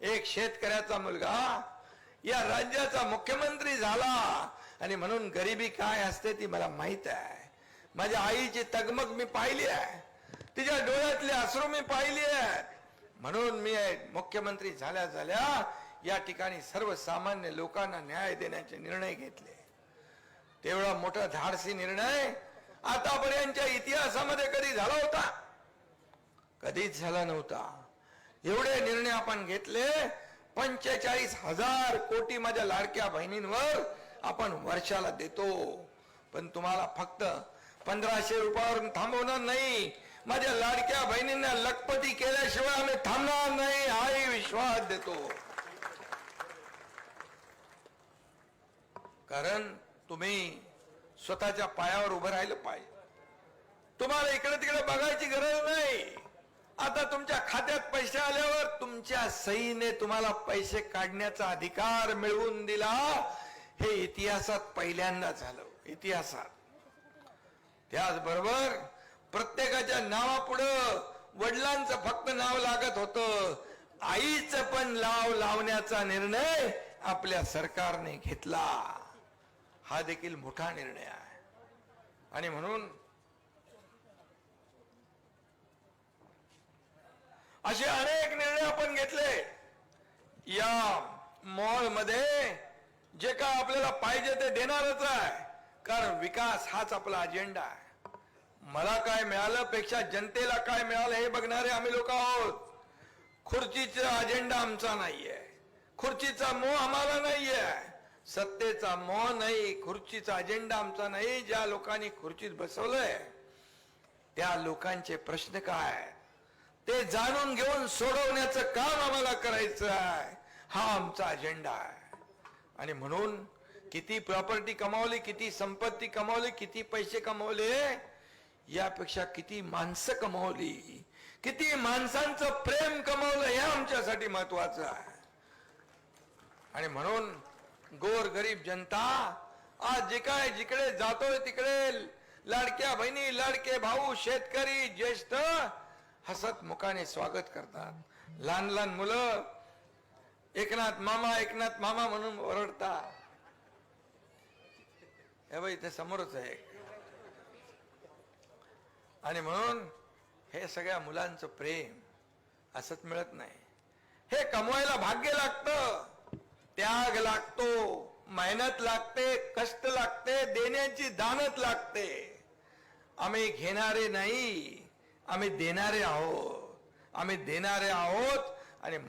एक शेतकऱ्याचा मुलगा या राज्याचा मुख्यमंत्री झाला. आणि म्हणून गरिबी काय असते ती मला माहीत आहे. माझ्या आईची तगमग मी पाहिली आहे. तिच्या डोळ्यातले अश्रू मी पाहिली आहेत. म्हणून मी मुख्यमंत्री झाल्या झाल्या या ठिकाणी सर्वसामान्य लोकांना न्याय देण्याचे निर्णय घेतले. तेवढा मोठा धाडसी निर्णय आतापर्यंतच्या इतिहासामध्ये कधी झाला होता? कधीच झाला नव्हता. एवढे निर्णय आपण घेतले पंचेचाळीस हजार कोटी माझ्या लाडक्या बहिणींवर आपण वर्षाला देतो. पण तुम्हाला फक्त पंधराशे रुपयावर थांबवणार नाही. माझ्या लाडक्या बहिणींना लखपती केल्याशिवाय आम्ही थांबणार नाही हाही विश्वास देतो. कारण तुम्ही स्वतःच्या पायावर उभं राहिलं पाहिजे. तुम्हाला इकडे तिकडे बघायची गरज नाही. आता तुमच्या खात्यात पैसे आल्यावर तुमच्या सहीने तुम्हाला पैसे काढण्याचा अधिकार मिळवून दिला. हे इतिहासात पहिल्यांदा झालं. इतिहासात. त्याचबरोबर प्रत्येकाच्या नावापुढं वडिलांचं फक्त नाव लागत होतं. आईचं पण लाव लावण्याचा निर्णय आपल्या सरकारने घेतला. हा देखील मोठा निर्णय आहे. आणि म्हणून असे अनेक निर्णय आपण घेतले. या मॉलमध्ये जे काय आपल्याला पाहिजे ते देणारच आहे. कारण विकास हाच आपला अजेंडा आहे. मला काय मिळालं पेक्षा जनतेला काय मिळालं हे बघणारे आम्ही लोक आहोत. खुर्चीचा अजेंडा आमचा नाहीये. खुर्चीचा मोह आम्हाला नाहीये. सत्तेचा मोह नाही खुर्चीचा अजेंडा आमचा नाही. ज्या लोकांनी खुर्चीत बसवलंय त्या लोकांचे प्रश्न काय आहेत? ते जाणून घेऊन सोडवण्याचं काम आम्हाला करायचं आहे. हा आमचा अजेंडा आहे. आणि म्हणून किती प्रॉपर्टी कमावली किती संपत्ती कमावली किती पैसे कमावले यापेक्षा किती माणसं कमावली किती माणसांचं प्रेम कमावलं हे आमच्यासाठी महत्वाचं आहे. आणि म्हणून गोर गरीब जनता आज जे काय जिकडे जातोय तिकडे लाडक्या बहिणी लाडके भाऊ शेतकरी ज्येष्ठ हसत मुखाने स्वागत करतात. लहान लहान मुलं एकनाथ मामा एकनाथ मामा म्हणून ओरडतात. हे बाई इथे समोरच आहे आणि म्हणून हे सगळ्या मुलांचं प्रेम असंच मिळत नाही. हे कमवायला भाग्य लागतं. त्याग लागतो मेहनत लागते कष्ट लागते देण्याची दानत लागते. आम्ही घेणारे नाही. आम्ही देणारे आहोत. आम्ही देणारे आहोत.